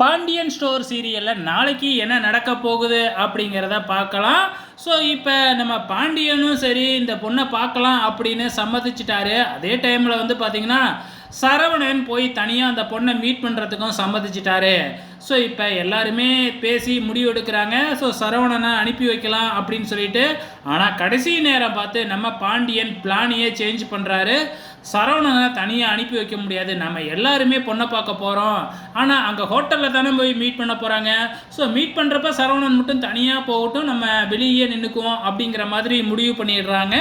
Pandian store சீரியலில் நாளைக்கு என்ன நடக்க போகுது அப்படிங்கிறத பார்க்கலாம். ஸோ இப்போ நம்ம பாண்டியனும் சரி இந்த பொண்ணை பார்க்கலாம் அப்படின்னு சம்மதிச்சிட்டாரு. அதே டைமில் வந்து பார்த்திங்கன்னா சரவணன் போய் தனியாக அந்த பொண்ணை மீட் பண்ணுறதுக்கும் சம்மதிச்சிட்டாரு. ஸோ இப்போ எல்லாருமே பேசி முடிவு எடுக்கிறாங்க ஸோ சரவணனை அனுப்பி வைக்கலாம் அப்படின்னு சொல்லிட்டு ஆனால் கடைசி நேரம் பார்த்து நம்ம பாண்டியன் பிளானையே சேஞ்ச் பண்ணுறாரு சரவணனை தனியாக அனுப்பி வைக்க முடியாது. நம்ம எல்லாருமே பொண்ணை பார்க்க போகிறோம் ஆனால் அங்கே ஹோட்டலில் தானே போய் மீட் பண்ண போகிறாங்க ஸோ மீட் பண்ணுறப்ப சரவணன் மட்டும் தனியாக போகட்டும் நம்ம வெளியே நின்றுக்குவோம் அப்படிங்கிற மாதிரி முடிவு பண்ணிடுறாங்க.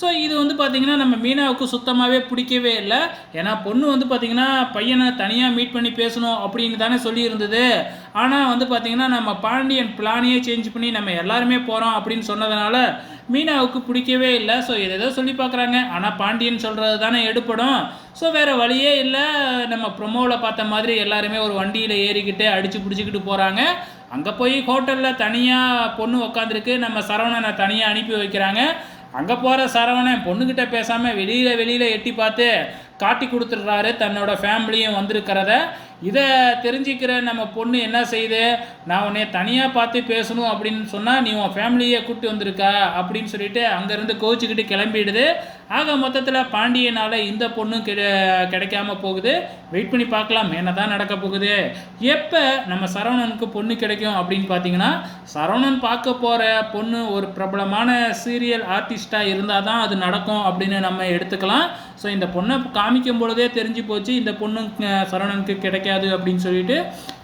ஸோ இது வந்து பார்த்திங்கன்னா நம்ம மீனாவுக்கு சுத்தமாகவே பிடிக்கவே இல்லை. ஏன்னா பொண்ணு வந்து பார்த்திங்கன்னா பையனை தனியாக மீட் பண்ணி பேசணும் அப்படின்னு தானே சொல்லியிருந்தது. ஆனால் வந்து பார்த்திங்கன்னா நம்ம பாண்டியன் பிளானையே சேஞ்ச் பண்ணி நம்ம எல்லாருமே போகிறோம் அப்படின்னு சொன்னதுனால மீனாவுக்கு பிடிக்கவே இல்லை. ஸோ எதோ சொல்லி பார்க்குறாங்க ஆனால் பாண்டியன் சொல்கிறது தானே எடுப்படும் ஸோ வேறு வழியே இல்லை. நம்ம ப்ரொமோவில் பார்த்த மாதிரி எல்லாருமே ஒரு வண்டியில் ஏறிக்கிட்டு அடித்து பிடிச்சிக்கிட்டு போகிறாங்க அங்கே போய் ஹோட்டலில் தனியாக பொண்ணு உக்காந்துருக்கு. நம்ம சரவணனை தனியாக அனுப்பி வைக்கிறாங்க. அங்கே போகிற சரவணன் பொண்ணுக்கிட்ட பேசாமல் வெளியில் வெளியில் எட்டி பார்த்து காட்டி கொடுத்துட்றாரு. தன்னோட ஃபேமிலியும் வந்திருக்கிறத. இதை தெரிஞ்சுக்கிற நம்ம பொண்ணு என்ன செய்யுது? நான் உன்னை தனியாக பார்த்து பேசணும் அப்படின்னு சொன்னால் நீ உன் ஃபேமிலியை கூப்பிட்டு வந்திருக்கா அப்படின்னு சொல்லிட்டு அங்கேருந்து கோச்சிக்கிட்டு கிளம்பிடுது. ஆக மொத்தத்தில் பாண்டியனால் இந்த பொண்ணும் கிடை கிடைக்காம போகுது. வெயிட் பண்ணி பார்க்கலாம். என்ன தான் நடக்க போகுது. எப்போ நம்ம சரவணனுக்கு பொண்ணு கிடைக்கும் அப்படின்னு பார்த்தீங்கன்னா சரவணன் பார்க்க போகிற பொண்ணு ஒரு பிரபலமான சீரியல் ஆர்டிஸ்ட்டாக இருந்தால் தான் அது நடக்கும் அப்படின்னு நம்ம எடுத்துக்கலாம். ஸோ இந்த பொண்ணை காமிக்கும் பொழுதே தெரிஞ்சு போச்சு இந்த பொண்ணு சரவணனுக்கு கிடைக்காது அப்படின்னு சொல்லிட்டு.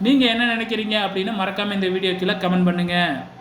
நீங்கள் என்ன நினைக்கிறீங்க அப்படின்னு மறக்காமல் இந்த வீடியோ கீழே கமெண்ட் பண்ணுங்கள்